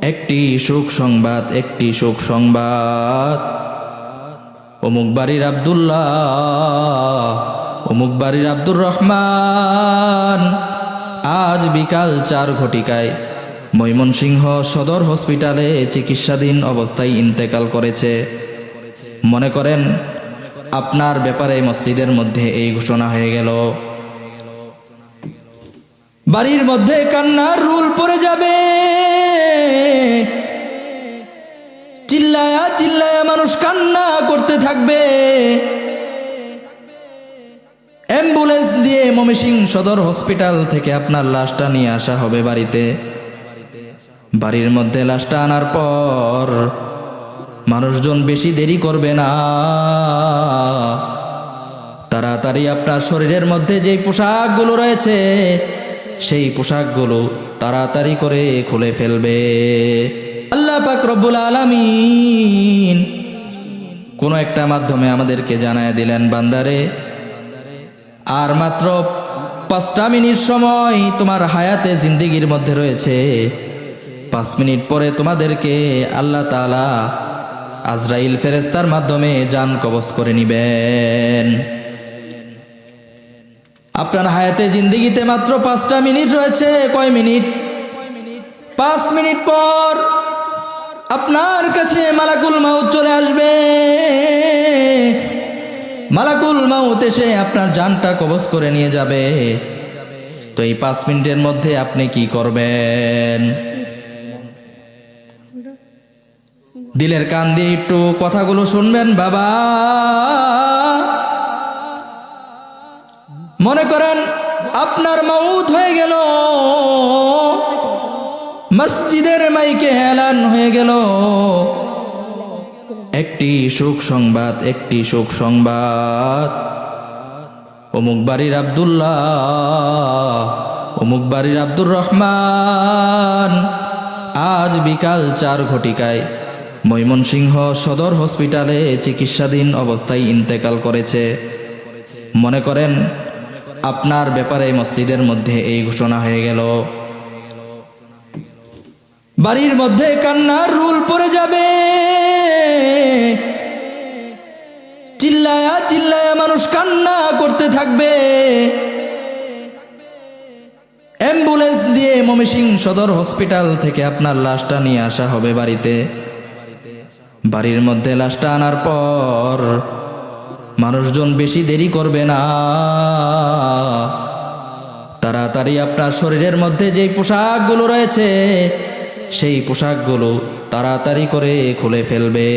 একটি সুখ সংবাদ, একটি সুখ সংবাদ। অমুক বাড়ির আবদুল্লাহ, অমুক বাড়ির আব্দুর রহমান। আজ বিকাল চার ঘটিকায় ময়মনসিংহ সদর হসপিটালে চিকিৎসাধীন অবস্থায় ইন্তেকাল করেছে। মনে করেন, আপনার ব্যাপারে মসজিদের মধ্যে এই ঘোষণা হয়ে গেল। বাড়ির মধ্যে কান্নার রুল পড়ে যাবে। চিল্লায়া চিল্লায়া মানুষ কান্না করতে থাকবে। অ্যাম্বুলেন্স দিয়ে মমিসিং সদর হসপিটাল থেকে আপনার লাশটা নিয়ে আসা হবে বাড়িতে। বাড়ির মধ্যে লাশটা আনার পর মানুষজন বেশি দেরি করবে না। তাড়াতাড়ি আপনার শরীরের মধ্যে যে পোশাকগুলো রয়েছে সেই পোশাকগুলো তাড়াতাড়ি করে খুলে ফেলবে। আল্লাহ পাক রব্বুল আলামিন কোনো একটা মাধ্যমে আমাদেরকে জানায় দিলেন, বান্দারে, আর মাত্র পাঁচটা মিনিট সময় তোমার হায়াতে জিন্দিগির মধ্যে রয়েছে। পাঁচ মিনিট পরে তোমাদেরকে আল্লাহ তালা আজরাইল ফেরেস্তার মাধ্যমে যান কবজ করে নিবেন। আপনার হায়াতে জিন্দিগিতে মাত্র পাঁচটা মিনিট রয়েছে। কয় মিনিট? পাঁচ মিনিট পর আপনার কাছে মালাকুল মাউত চলে আসবে। মালাকুল মাউত এসে আপনার জানটা কবজ করে নিয়ে যাবে। তো এই পাঁচ মিনিটের মধ্যে আপনি কি করবেন? দিলের কান দিয়ে একটু কথাগুলো শুনবেন, বাবা। মনে করেন আপনার মাউত হয়ে গেল। মসজিদের মাইকে হেলান হয়ে গেল। একটি সুখ সংবাদ, একটি সুখ সংবাদ। অমুক বাড়ির আবদুল্লাহ, অমুক বাড়ির আব্দুর রহমান। আজ বিকাল চার ঘটিকায় ময়মনসিংহ সদর হসপিটালে চিকিৎসাধীন অবস্থায় ইন্তেকাল করেছে। মনে করেন আপনার ব্যাপারে মসজিদের মধ্যে এই ঘোষণা হয়ে গেল। বাড়ির মধ্যে কান্নার রুল পড়ে যাবে। চিল্লায়া চিল্লায়া মানুষ কান্না করতে থাকবে। অ্যাম্বুলেন্স দিয়ে মমিসিং সদর হসপিটাল থেকে আপনার লাশটা নিয়ে আসা হবে বাড়িতে। বাড়ির মধ্যে লাশটা আনার পর মানুষজন বেশি দেরি করবে না। তাড়াতাড়ি আপনার শরীরের মধ্যে যেই পোশাকগুলো রয়েছে, সেই পোশাকগুলো তাড়াতাড়ি করে খুলে ফেলবে।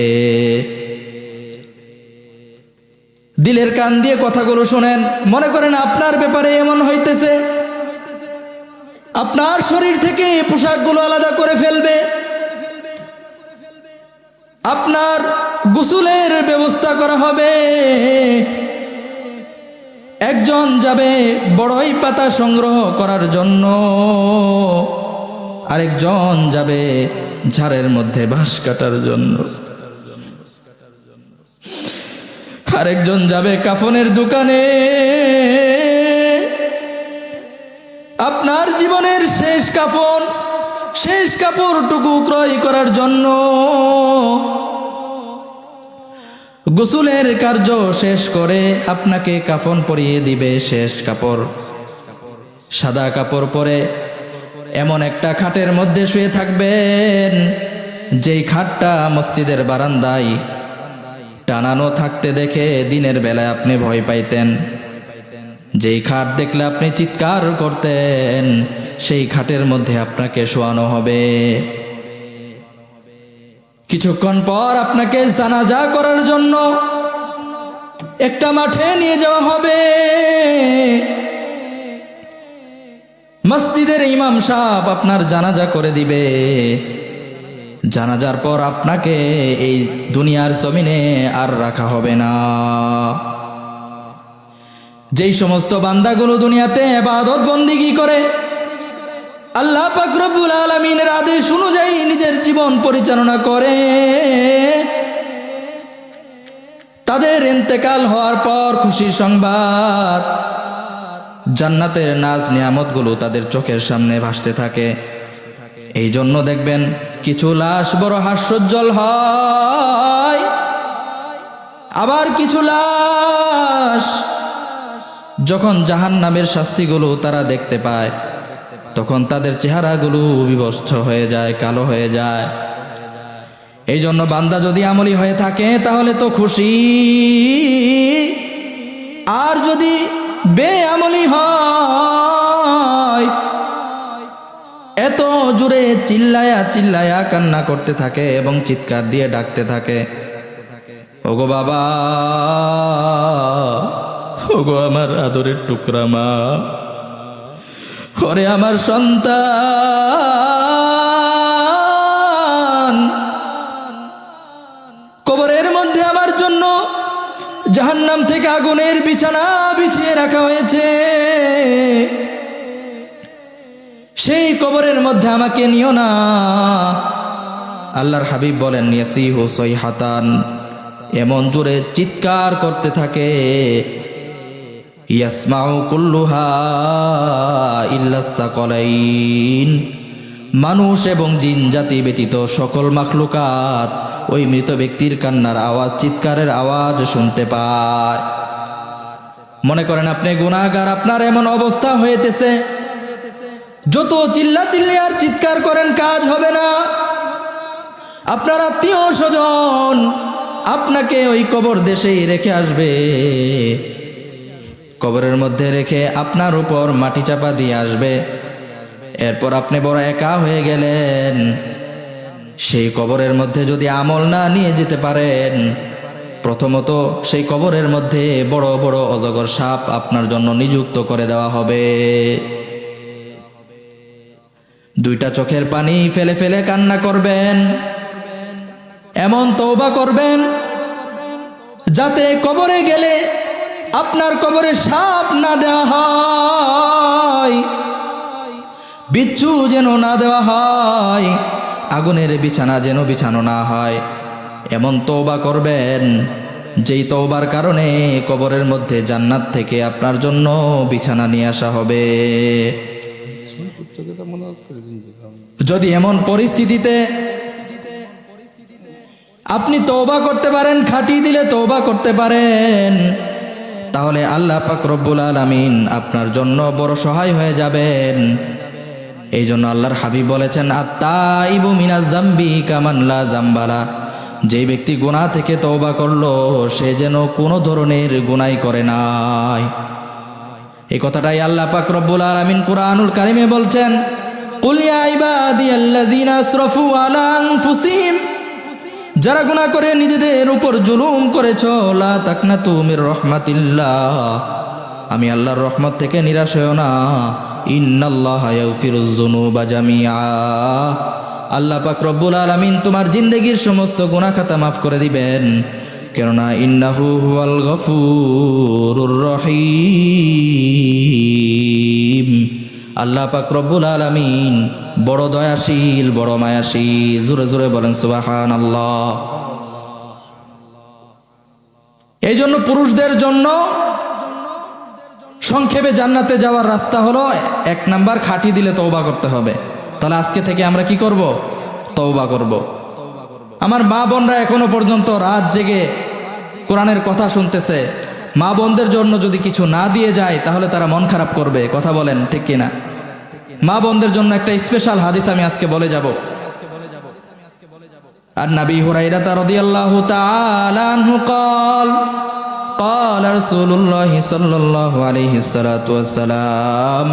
দিলের কান দিয়ে কথাগুলো শোনেন, মনে করেন আপনার ব্যাপারে এমন হইতেছে, আপনার শরীর থেকে পোশাকগুলো আলাদা করে ফেলবে, আপনার গোসুলের ব্যবস্থা করা হবে। একজন যাবে বড়ই পাতা সংগ্রহ করার জন্য। আরেকজন যাবে ঝাড়ের মধ্যে বাঁশ কাটার জন্য। আরেকজন যাবে কাফনের দোকানে। আপনার জীবনের শেষ কাফন, শেষ কাপড়টুকু ক্রয় করার জন্য। গোসুলের কার্য শেষ করে আপনাকে কাফন পরিয়ে দিবে শেষ কাপড়। সাদা কাপড় পরে এমন একটা খাটের মধ্যে শুয়ে থাকবেন, যেই খাটটা মসজিদের বারান্দায় টানানো থাকতে দেখে দিনের বেলায় আপনি ভয় পাইতেন। যেই খাট দেখলে আপনি চিৎকার করতেন, সেই খাটের মধ্যে আপনাকে শোয়ানো হবে। কিছুক্ষণ পর আপনাকে জানাজা করার জন্য একটা মাঠে নিয়ে যাওয়া হবে। মসজিদের ইমাম সাহেব আপনার জানাজা করে দিবে। জানাজার পর আপনাকে এই দুনিয়ার জমিনে আর রাখা হবে না। যেই সমস্ত বান্দাগুলো দুনিয়াতে এবাদত বন্দিগি করে? আল্লাহ পাকরবুল আলমিনের আদেশ অনুযায়ী নিজের জীবন পরিচালনা করে। তাদের ইন্তেকাল হওয়ার পর খুশির সংবাদ। জান্নাতের নাজ নিয়ামতগুলো তাদের চোখের সামনে ভাসতে থাকে। এই জন্য দেখবেন কিছু লাশ বড় হাস্যোজ্জ্বল হয়। আবার কিছু লাশ যখন জাহান নামের শাস্তিগুলো তারা দেখতে পায়। তখন তাদের চেহারাগুলো বিবস্ত হয়ে যায়, কালো হয়ে যায়। এই জন্য বান্দা যদি আমলি হয়ে থাকে, তাহলে তো খুশি। আর যদি বেআমলি হয়, এত জোরে চিল্লায়া চিল্লায়া কান্না করতে থাকে এবং চিৎকার দিয়ে ডাকতে থাকে। ওগো বাবা, ওগো আমার আদরের টুকরা মা ওরে আমার সন্তান। কবরের মধ্যে আমার জন্য জাহান্নাম থেকে আগুনের বিছানা বিছিয়ে রাখা হয়েছে। সেই কবরের মধ্যে আমাকে নিও না। আল্লাহর হাবিব বলেন, ইয়াসিহু সৈহাতান এমন জোরে চিৎকার করতে থাকে। কুল্লুহা মানুষ এবং জিন জাতি ব্যতীত সকল মাখলুকাত ওই মৃত ব্যক্তির কান্নার আওয়াজ, চিৎকারের আওয়াজ শুনতে পায়। মনে করেন আপনি গুণাগার আপনার এমন অবস্থা হয়েতেছে যত চিল্লা চিল্লি আর চিৎকার করেন কাজ হবে না। আপনার আত্মীয় স্বজন আপনাকে ওই কবর দেশেই রেখে আসবে। কবরের মধ্যে রেখে আপনার উপর মাটি চাপা দিয়ে আসবে। এরপর আপনি বড় একা হয়ে গেলেন। সেই কবরের মধ্যে যদি আমল না নিয়ে যেতে পারেন, প্রথমত সেই কবরের মধ্যে বড় বড় অজগর সাপ আপনার জন্য নিযুক্ত করে দেওয়া হবে। দুইটা চোখের পানি ফেলে ফেলে কান্না করবেন, এমন তৌবা করবেন, যাতে কবরে গেলে আপনার কবরে সাপ না দেওয়া হয়। বিচ্ছু যেন না দেওয়া হয়। আগুনের বিছানা যেন বিছানো না হয়। এমন তৌবা করবেন, যেই তৌবার কারণে কবরের মধ্যে জান্নাত থেকে আপনার জন্য বিছানা নিয়ে আসা হবে। যদি এমন পরিস্থিতিতে আপনি তৌবা করতে পারেন, খাটিয়ে দিলে তৌবা করতে পারেন। তাহলে আল্লাহ পাক রব্বুল আলামিন আপনার জন্য বড় সহায় হয়ে যাবেন। এই জন্য আল্লাহর হাবিব বলেছেন আত্মা ইবু মিনাজ জাম্বি কামানলা জাম্বালা। যে ব্যক্তি গুনাহ থেকে তৌবা করল, সে যেন কোনো ধরনের গুনাই করে নাই। এই কথাটাই আল্লাহ পাক রব্বুল আলামিন কুরআনুল কারিমে বলছেন, কুল ইয়া ইবাদিয়াল্লাযিনা আসরাফু আলা আনফুসিহিম। যারা গুনাহ করে নিজেদের উপর জুলুম করেছ, লা তাকনাতু মির রাহমাতিল্লাহ। আমি আল্লাহর রহমত থেকে নিরাশ হও না। জামিআ। আল্লাহ পাক রব্বুল আলামিন তোমার জিন্দেগির সমস্ত গুনাহ খাতা মাফ করে দিবেন। কেননা ইন্নাহু হুয়াল গফুরুর আল্লাহ পাক রব্বুল আলামিন বড় দয়াশীল, বড় মায়াশীল। জোরে জোরে বলেন সুবাহান আল্লাহ এই জন্য পুরুষদের জন্য সংক্ষেপে জান্নাতে যাওয়ার রাস্তা হলো এক নাম্বার খাটি দিলে তৌবা করতে হবে। তাহলে আজকে থেকে আমরা কি করব? তৌবা করব। আমার মা বোনরা এখনও পর্যন্ত রাত জেগে কোরআনের কথা শুনতেছে। মা বোনদের জন্য যদি কিছু না দিয়ে যায়, তাহলে তারা মন খারাপ করবে। কথা বলেন, ঠিক কিনা? মা বোনদের জন্য একটা স্পেশাল হাদিস আমি আজকে বলে যাব আর নবী হুরাইরা রাদিয়াল্লাহু তাআলা আনহু قال قال رسول الله صلى الله عليه الصلاه والسلام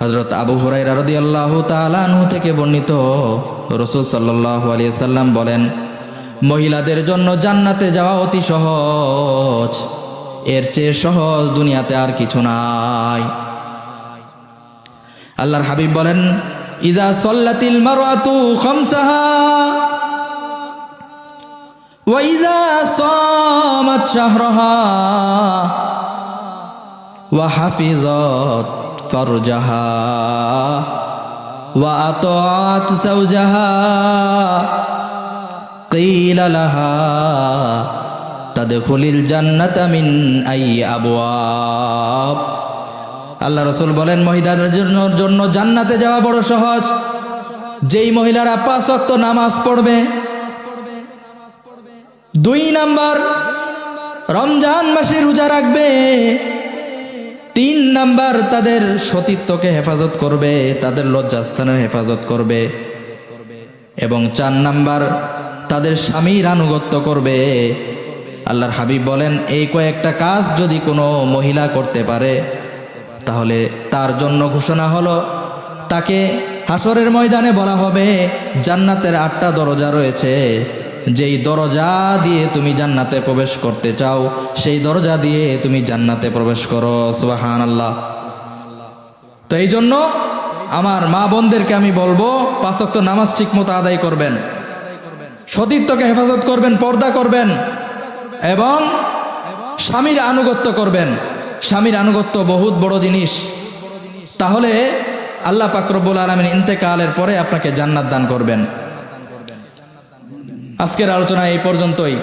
হযরত আবু হুরাইরা রাদিয়াল্লাহু তাআলা আনহু থেকে বর্ণিত রাসূল সাল্লাল্লাহু আলাইহি সাল্লাম বলেন মহিলাদের জন্য জান্নাতে যাওয়া অতি সহজ এর চেয়ে সহজ দুনিয়াতে আর কিছু নাই আল্লাহর হাবিব বলেন ইজা সল্লাতিল মারআতু খামসাহা ওয়া ইজা সামাত শাহরাহা ওয়া হাফিজাত ফারজাহা ওয়া আতাআত যাওজাহা قيل لها تدخل الجنة من أي أبواب আল্লাহ রসুল বলেন, মহিলাদের জন্য জান্নাতে যাওয়া বড় সহজ। যেই মহিলারা পাঁচ ওয়াক্ত নামাজ পড়বে, দুই নাম্বার রমজান মাসে রোজা রাখবে, তিন নাম্বার তাদের সতীত্বকে হেফাজত করবে, তাদের লজ্জাস্থানের হেফাজত করবে, এবং চার নাম্বার তাদের স্বামীর আনুগত্য করবে। আল্লাহর হাবিব বলেন, এই কয়েকটা কাজ যদি কোনো মহিলা করতে পারে তাহলে তার জন্য ঘোষণা হলো, তাকে হাসরের ময়দানে বলা হবে, জান্নাতের আটটা দরজা রয়েছে। যেই দরজা দিয়ে তুমি জান্নাতে প্রবেশ করতে চাও, সেই দরজা দিয়ে তুমি জান্নাতে প্রবেশ করো। সুবাহান আল্লাহ তো এই জন্য আমার মা বোনদেরকে আমি বলব পাঁচক্ত নামাজ ঠিক মতো আদায় করবেন। সতীত্বকে হেফাজত করবেন, পর্দা করবেন, এবং স্বামীর আনুগত্য করবেন। স্বামীর আনুগত্য বহুত বড় জিনিস। তাহলে আল্লাহ পাকরবুল আলমের ইন্তেকালের পরে আপনাকে জান্নাত দান করবেন। আজকের আলোচনা এই পর্যন্তই।